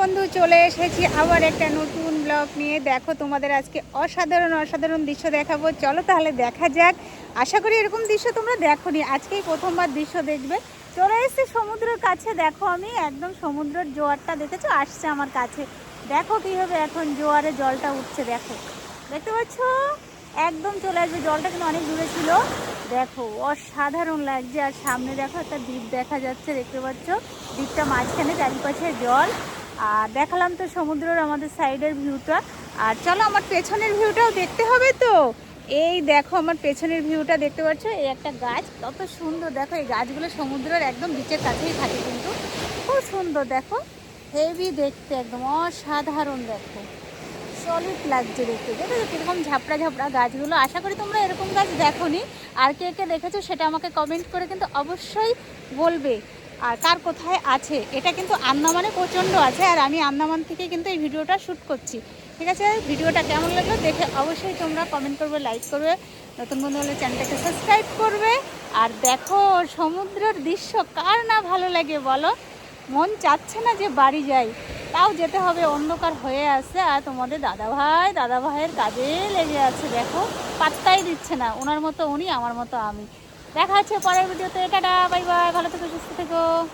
বন্ধু, চলে এসেছি আবার একটা নতুন ব্লগ নিয়ে। দেখো, তোমাদের আজকে অসাধারণ অসাধারণ দৃশ্য দেখাবো। চলো তাহলে দেখা যাক। আশা করি এরকম দৃশ্য তোমরা দেখো নি আজকেই প্রথমবার দৃশ্য দেখবে। চলে এসেছি সমুদ্রের কাছে। দেখো আমি একদম সমুদ্রের জোয়ারটা দেখেছ? আসছে আমার কাছে। দেখো কীভাবে এখন। জোয়ারে জলটা উঠছে, দেখো। দেখতে পাচ্ছ? একদম চলে আসবে। জলটা কিন্তু অনেক দূরে ছিল। দেখো, অসাধারণ লাগছে। আর সামনে দেখো একটা দ্বীপ দেখা যাচ্ছে, দেখতে পাচ্ছ? দ্বীপটা মাঝখানে, চারিপাশে জল। আর দেখালাম তো সমুদ্রের আমাদের সাইডের ভিউটা। আর চলো আমার পেছনের ভিউটাও দেখতে হবে তো। এই দেখো আমার পেছনের ভিউটা দেখতে পাচ্ছ? এই একটা গাছ, কত সুন্দর। দেখো, এই গাছগুলো সমুদ্রের একদম বিচের কাছেই থাকে কিন্তু। খুব সুন্দর, দেখো। হেভি দেখতে, একদম অসাধারণ দেখো। সলিড লাগছে দেখতে। দেখো কীরকম ঝাপড়া ঝাপড়া গাছগুলো? আশা করি তোমরা এরকম গাছ দেখোনি। আর কে কে দেখেছ সেটা আমাকে কমেন্ট করে কিন্তু অবশ্যই বলবে। আর কার কোথায় আছে, এটা কিন্তু আন্দামানে প্রচণ্ড আছে, আর আমি আন্দামান থেকে কিন্তু এই ভিডিওটা শ্যুট করছি। ঠিক আছে? ভিডিওটা কেমন লাগল দেখে অবশ্যই তোমরা কমেন্ট করবে লাইক করবে, নতুন বন্ধু হলে চ্যানেলটাকে সাবস্ক্রাইব করবে, আর দেখো সমুদ্রের দৃশ্য, কার না ভালো লাগে বলো? মন চাচ্ছে না যে বাড়ি যাই, তাও যেতে হবে, অন্ধকার হয়ে আছে, আর তোমাদের দাদা ভাই দাদা ভাইয়ের কাজে লেগে আছে, দেখো, পাত্তাই দিচ্ছে না, ওনার মতো উনি, আমার মতো আমি। দেখা হচ্ছে পরের ভিডিওতে। টাটা বাই বাই ভালো থেকো সুস্থ থেকো।